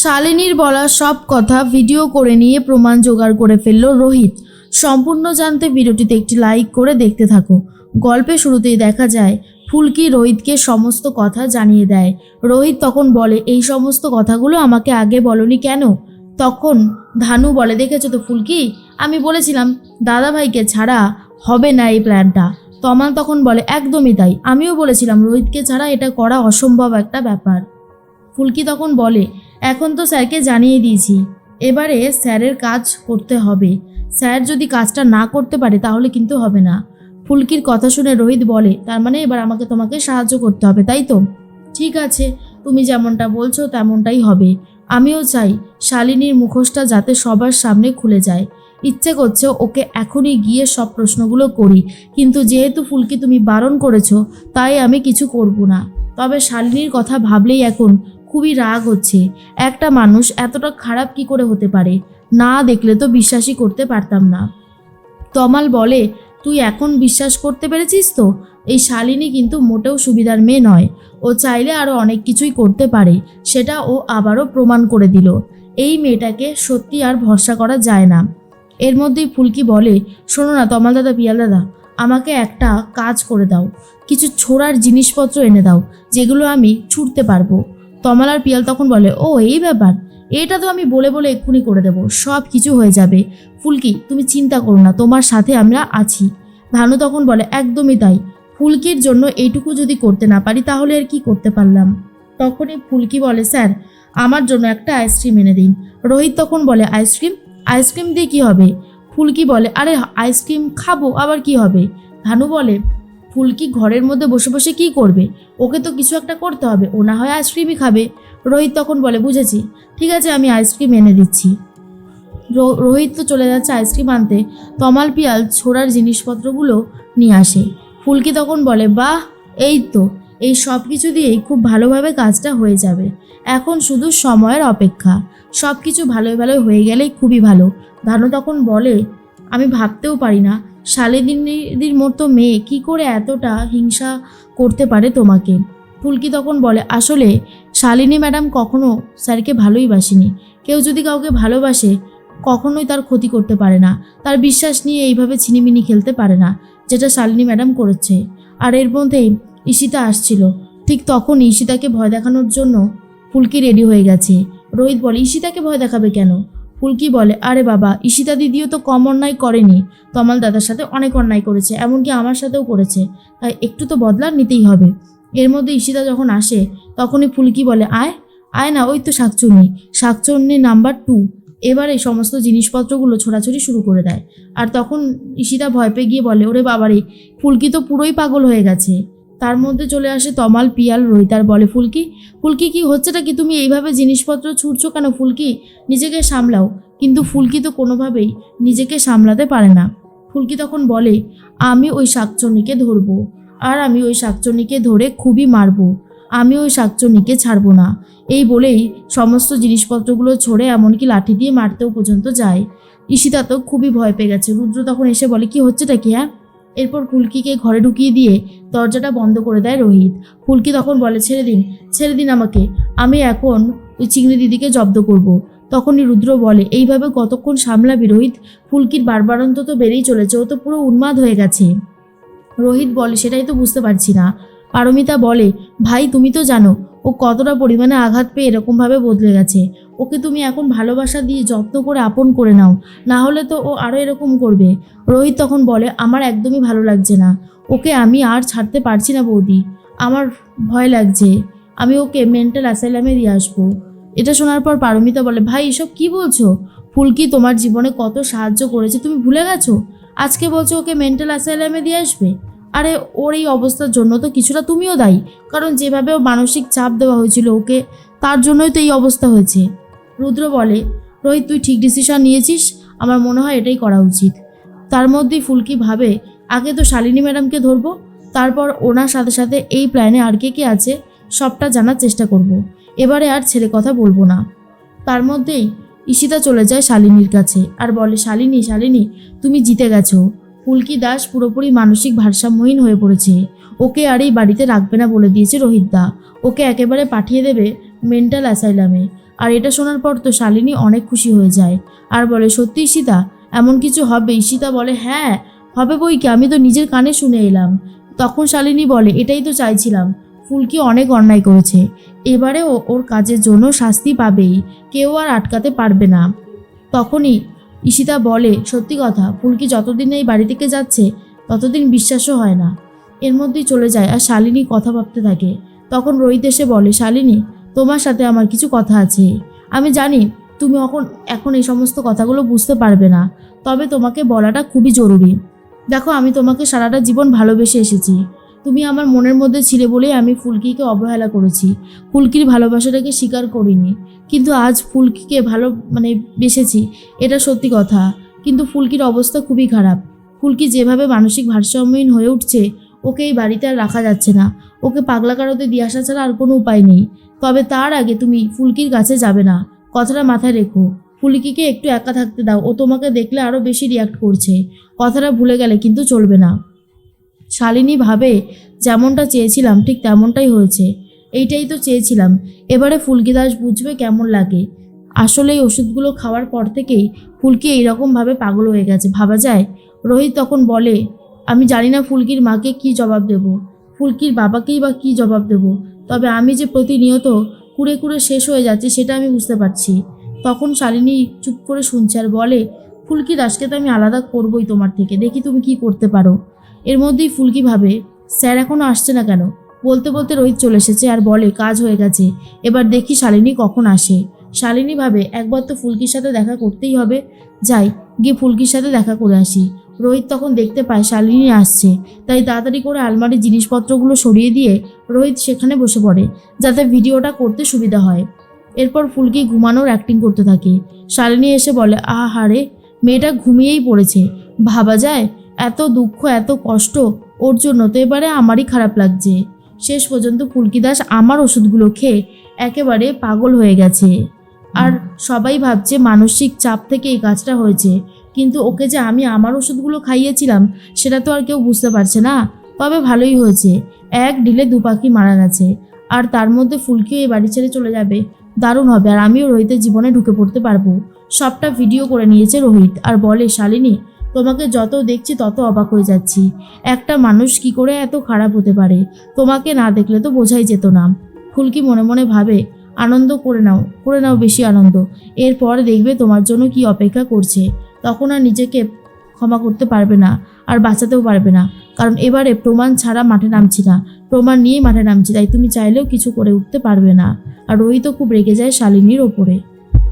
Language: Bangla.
শালিনীর বলা সব কথা ভিডিও করে নিয়ে প্রমাণ জোগাড় করে ফেলল রোহিত। সম্পূর্ণ জানতে ভিডিওটিতে একটি লাইক করে দেখতে থাকো। গল্পের শুরুতেই দেখা যায়, ফুলকি রোহিতকে সমস্ত কথা জানিয়ে দেয়। রোহিত তখন বলে, এই সমস্ত কথাগুলো আমাকে আগে বলনি কেন? তখন ধানু বলে, দেখেছ তো ফুলকি? আমি বলেছিলাম, দাদাভাইকে ছাড়া হবে না এই প্ল্যানটা তমাল তখন বলে, একদমই তাই। আমিও বলেছিলাম, রোহিতকে ছাড়া এটা করা অসম্ভব একটা ব্যাপার। ফুলকি তখন বলে এখন তো স্যারকে জানিয়ে দিয়েছি। এবারে স্যারের কাজ করতে হবে। স্যার যদি কাজটা না করতে পারে তাহলে কিন্তু হবে না। ফুলকির কথা শুনে রোহিত বলে, তার মানে এবার আমাকে তোমাকে সাহায্য করতে হবে, তাই তো? ঠিক আছে, তুমি যেমনটা বলছো তেমনটাই হবে। আমিও চাই শালিনীর মুখোশটা যাতে সবার সামনে খুলে যায়। ইচ্ছে করছে ওকে এখনই গিয়ে সব প্রশ্নগুলো করি। কিন্তু যেহেতু ফুলকি তুমি বারণ করেছ, তাই আমি কিছু করব না। তবে শালিনীর কথা ভাবলেই এখন খুবই রাগ হচ্ছে। একটা মানুষ এতটা খারাপ কি করে হতে পারে? না দেখলে তো বিশ্বাসই করতে পারতাম না। তমাল বলে, তুই এখন বিশ্বাস করতে পেরেছিস তো? এই শালিনী কিন্তু মোটেও সুবিধার মেয়ে নয়। ও চাইলে আরও অনেক কিছুই করতে পারে। সেটা ও আবারও প্রমাণ করে দিল। এই মেয়েটাকে সত্যি আর ভরসা করা যায় না। এর মধ্যেই ফুলকি বলে, শোনো না তমাল দাদা, পিয়াল দাদা, আমাকে একটা কাজ করে দাও। কিছু ছোড়ার জিনিসপত্র এনে দাও, যেগুলো আমি ছুটতে পারব। তমাল আর পিয়াল তখন বলে, ও, এই ব্যাপার। এটা তো আমি বলে বলে এক্ষুনি করে দেবো। সব কিছু হয়ে যাবে। ফুলকি, তুমি চিন্তা করো না, তোমার সাথে আমরা আছি। ভানু তখন বলে, একদমই তাই। ফুলকির জন্য এইটুকু যদি করতে না পারি, তাহলে আর কি করতে পারলাম? তখনই ফুলকি বলে, স্যার, আমার জন্য একটা আইসক্রিম এনে দিন। রোহিত তখন বলে, আইসক্রিম? আইসক্রিম দিয়ে কি হবে? ফুলকি বলে, আরে, আইসক্রিম খাব, আবার কি হবে? ভানু বলে ফুলকি ঘরের মধ্যে বসে বসে কি করবে? ওকে তো কিছু একটা করতে হবে। ও না হয় আইসক্রিমই খাবে। রোহিত তখন বলে, বুঝেছি। ঠিক আছে, আমি আইসক্রিম এনে দিচ্ছি। রোহিত তো চলে যাচ্ছে আইসক্রিম আনতে। তমাল পিয়াল ছোড়ার জিনিসপত্রগুলো নিয়ে আসে। ফুলকি তখন বলে, বাহ, এই তো। এই সব কিছু দিয়েই খুব ভালোভাবে কাজটা হয়ে যাবে। এখন শুধু সময়ের অপেক্ষা। সব কিছু ভালোই ভালোই হয়ে গেলেই খুবই ভালো। ধানু তখন বলে, আমি ভাবতেও পারি না। শালিদিনীর মতো মেয়ে কি করে এতটা হিংসা করতে পারে তোমাকে? ফুলকি তখন বলে, আসলে শালিনী ম্যাডাম কখনো স্যারকে ভালোই বাসেনি। কেউ যদি কাউকে ভালোবাসে, কখনোই তার ক্ষতি করতে পারে না। তার বিশ্বাস নিয়ে এইভাবে ছিনিমিনি খেলতে পারে না, যেটা শালিনী ম্যাডাম করেছে। আর এর মধ্যেই ঈশিতা আসছিল। ঠিক তখন ঈশিতাকে ভয় দেখানোর জন্য ফুলকি রেডি হয়ে গেছে। রোহিত বলে, ঈশিতাকে ভয় দেখাবে কেন? ফুলকি বলে, আরে বাবা, ঈশিতা দিদিও তো কম অন্যায় করেনি। তমাল দাদার সাথে অনেক অন্যায় করেছে, এমনকি আমার সাথেও করেছে। তাই একটু তো বদলা নিতেই হবে এর মধ্যে ঈশিতা যখন আসে, তখনই ফুলকি বলে, আয় আয় না, ওই তো শাকচুন্নি। শাকচুন্নি নাম্বার টু এবারে সমস্ত জিনিসপত্রগুলো ছোড়াছুড়ি শুরু করে দেয়। আর তখন ঈশিতা ভয় পেয়ে গিয়ে বলে, ওরে বাবারে, ফুলকি তো পুরোই পাগল হয়ে গেছে। তার মধ্যে চলে আসে তমাল, পিয়াল, রোহিত আর বলে, ফুলকি ফুলকি কি হচ্ছেটা কি? তুমি এইভাবে জিনিসপত্র ছুটছো কেন ফুলকি? নিজেকে সামলাও। কিন্তু ফুলকি তো কোনোভাবেই নিজেকে সামলাতে পারে না। ফুলকি তখন বলে, আমি ওই শাকচন্নিকে ধরবো, আর আমি ওই শাকচন্নিকে ধরে খুবই মারবো। আমি ওই শাকচন্নিকে ছাড়বো না। এই বলেই সমস্ত জিনিসপত্রগুলো ছড়ে এমনকি লাঠি দিয়ে মারতেও পর্যন্ত যায়। ঈশিতা তো খুবই ভয় পেয়ে গেছে। রুদ্র তখন এসে বলে, কি হচ্ছেটা কি হ্যাঁ? এরপর ফুলকিকে ঘরে ঢুকিয়ে দিয়ে দরজাটা বন্ধ করে দেয় রোহিত। ফুলকি তখন বলে, ছেড়ে দিন ছেড়ে দিন আমাকে। আমি এখন ওই চিংড়ি দিদিকে জব্দ করব। তখনই রুদ্র বলে, এইভাবে কতক্ষণ সামলাবি রোহিত? ফুলকির বারবারন্ত তো বেড়েই চলেছে, ও তো পুরো উন্মাদ হয়ে গেছে। রোহিত বলে, সেটাই তো বুঝতে পারছি না। পারমিতা বলে, ভাই, তুমি তো জানো, ও কতটা পরিমাণে আঘাত পেয়ে এরকমভাবে বদলে গেছে। ওকে তুমি এখন ভালোবাসা দিয়ে যত্ন করে আপন করে নাও। না হলে তো ও আরও এরকম করবে। রোহিত তখন বলে, আমার একদমই ভালো লাগছে না। ওকে আমি আর ছাড়তে পারছি না বৌদি। আমার ভয় লাগছে। আমি ওকে মেন্টাল অ্যাসাইলামে দিয়ে আসব। এটা শোনার পর পারমিতা বলে, ভাই, এসব কি বলছো? ফুলকি তোমার জীবনে কত সাহায্য করেছে, তুমি ভুলে গেছো? আজকে বলছো ওকে মেন্টাল অ্যাসাইলামে দিয়ে আসবে? আরে, ওর এই অবস্থার জন্য তো কিছুটা তুমিও দায়ী। কারণ যেভাবে ও মানসিক চাপ দেওয়া হয়েছিল ওকে, তার জন্যই তো এই অবস্থা হয়েছে। রুদ্র বলে, রোহিত, তুই ঠিক ডিসিশন নিয়েছিস। আমার মনে হয় এটাই করা উচিত। তার মধ্যেই ফুলকি ভাবে, আগে তো শালিনী ম্যাডামকে ধরবো, তারপর ওনার সাথে সাথে এই প্ল্যানে আর কে কে আছে, সবটা জানার চেষ্টা করব। এবারে আর ছেলে কথা বলব না। তার মধ্যেই ঈশিতা চলে যায় শালিনীর কাছে আর বলে, শালিনী শালিনী, তুমি জিতে গেছো। ফুলকি দাস পুরোপুরি মানসিক ভারসাম্যহীন হয়ে পড়েছে। ওকে আর এই বাড়িতে রাখবে না বলে দিয়েছে রোহিত দা। ওকে একেবারে পাঠিয়ে দেবে মেন্টাল অ্যাসাইলামে আর এটা শোনার পর তো শালিনী অনেক খুশি হয়ে যায়। আর বলে, সত্যি সীতা? এমন কিছু হবে? ঈশিতা বলে হ্যাঁ হবে বই কি? আমি তো নিজের কানে শুনে এলাম। তখন শালিনী বলে, এটাই তো চাইছিলাম। ফুলকি অনেক অন্যায় করেছে। এবারে ও ওর কাজের জন্য শাস্তি পাবেই। কেউ আর আটকাতে পারবে না। তখনই ঈশিতা বলে, সত্যি কথা, ফুলকি যতদিন এই বাড়ি থেকে যাচ্ছে, ততদিন বিশ্বাসও হয় না। এর মধ্যেই চলে যায়। আর শালিনী কথা ভাবতে থাকে। তখন রোহিত এসে বলে, শালিনী তোমার সাথে আমার কিছু কথা আছে। আমি জানি তুমি এখন এখন এই সমস্ত কথাগুলো বুঝতে পারবে না, তবে তোমাকে বলাটা খুবই জরুরি। দেখো, আমি তোমাকে সারাটা জীবন ভালোবেসে এসেছি। তুমি আমার মনের মধ্যে ছিলে বলেই আমি ফুলকিকে অবহেলা করেছি। ফুলকির ভালোবাসাটাকে স্বীকার করিনি। কিন্তু আজ ফুলকিকে ভালো মানে বেসেছি, এটা সত্যি কথা। কিন্তু ফুলকির অবস্থা খুবই খারাপ। ফুলকি যেভাবে মানসিক ভারসাম্যহীন হয়ে উঠছে, ওকে এই বাড়িতে আর রাখা যাচ্ছে না। ওকে পাগলা কারোতে দিয়ে আসা ছাড়া আর কোনো উপায় নেই। তবে তার আগে তুমি ফুলকির কাছে যাবে না। কথাটা মাথায় রেখো। ফুলকিকে একটু একা থাকতে দাও। ও তোমাকে দেখলে আরও বেশি রিয়াক্ট করছে। কথাটা ভুলে গেলে কিন্তু চলবে না। শালিনী ভাবে, যেমনটা চেয়েছিলাম, ঠিক তেমনটাই হয়েছে। এইটাই তো চেয়েছিলাম। এবারে ফুলকি দাস বুঝবে কেমন লাগে। আসলে এই ওষুধগুলো খাওয়ার পর থেকেই ফুলকি এইরকমভাবে পাগল হয়ে গেছে। ভাবা যায়? রোহিত তখন বলে, আমি জানি না ফুলকির মাকে কি জবাব দেব। ফুলকির বাবাকেই বা কি জবাব দেব? তবে আমি যে প্রতিনিয়ত কুড়ে কুড়ে শেষ হয়ে যাচ্ছে সেটা আমি বুঝতে পারছি। তখন শালিনী চুপ করে শুনছে আর বলে, ফুলকি দাসকে তো আমি আলাদা করবই তোমার থেকে। দেখি তুমি কি করতে পারো। এর মধ্যেই ফুলকি ভাবে, স্যার এখনও আসছে না কেন? বলতে বলতে রোহিত চলে এসেছে আর বলে, কাজ হয়ে গেছে। এবার দেখি শালিনী কখন আসে। শালিনী ভাবে, একবার তো ফুলকির সাথে দেখা করতেই হবে। যাই, গিয়ে ফুলকির সাথে দেখা করে আসি। রোহিত তখন দেখতে পায় শালিনী আসছে। তাই তাড়াতাড়ি করে আলমারির জিনিসপত্রগুলো সরিয়ে দিয়ে রোহিত সেখানে বসে পড়ে, যাতে ভিডিওটা করতে সুবিধা হয়। এরপর ফুলকি ঘুমানোর অ্যাক্টিং করতে থাকে। শালিনী এসে বলে, আহা হারে মেয়েটা ঘুমিয়েই পড়েছে। ভাবা যায়, এত দুঃখ, এত কষ্ট, ওর জন্য তো এবারে আমারই খারাপ লাগছে। শেষ পর্যন্ত ফুলকি দাস আমার ওষুধগুলো খেয়ে একেবারে পাগল হয়ে গেছে। আর সবাই ভাবছে মানসিক চাপ থেকে এই কাজটা হয়েছে। কিন্তু ওকে যে আমি আমার ওষুধগুলো খাইয়েছিলাম, সেটা তো আর কেউ বুঝতে পারছে না। তবে ভালোই হয়েছে। এক ডিলে দু পাখি মারা গেছে। আর তার মধ্যে ফুলকিও এই বাড়ি ছেড়ে চলে যাবে। দারুণ হবে। আর আমিও রোহিতের জীবনে ঢুকে পড়তে পারব। সবটা ভিডিও করে নিয়েছে রোহিত। আর বলে, শালিনী, তোমাকে যত দেখছি তত অবাক হয়ে যাচ্ছি। একটা মানুষ কি করে এত খারাপ হতে পারে? তোমাকে না দেখলে তো বোঝাই যেত না। ফুলকি মনে মনে ভাবে, আনন্দ করে নাও করে নাও বেশি আনন্দ। এরপর দেখবে তোমার জন্য কি অপেক্ষা করছে। তখন আর নিজেকে ক্ষমা করতে পারবে না আর বাঁচাতেও পারবে না। কারণ এবারে প্রমাণ ছাড়া মাঠে নামছি না। প্রমাণ নিয়েই মাঠে নামছি, তাই তুমি চাইলেও কিছু করে উঠতে পারবে না। আর রোহিতও খুব রেগে যায় শালিনীর ওপরে।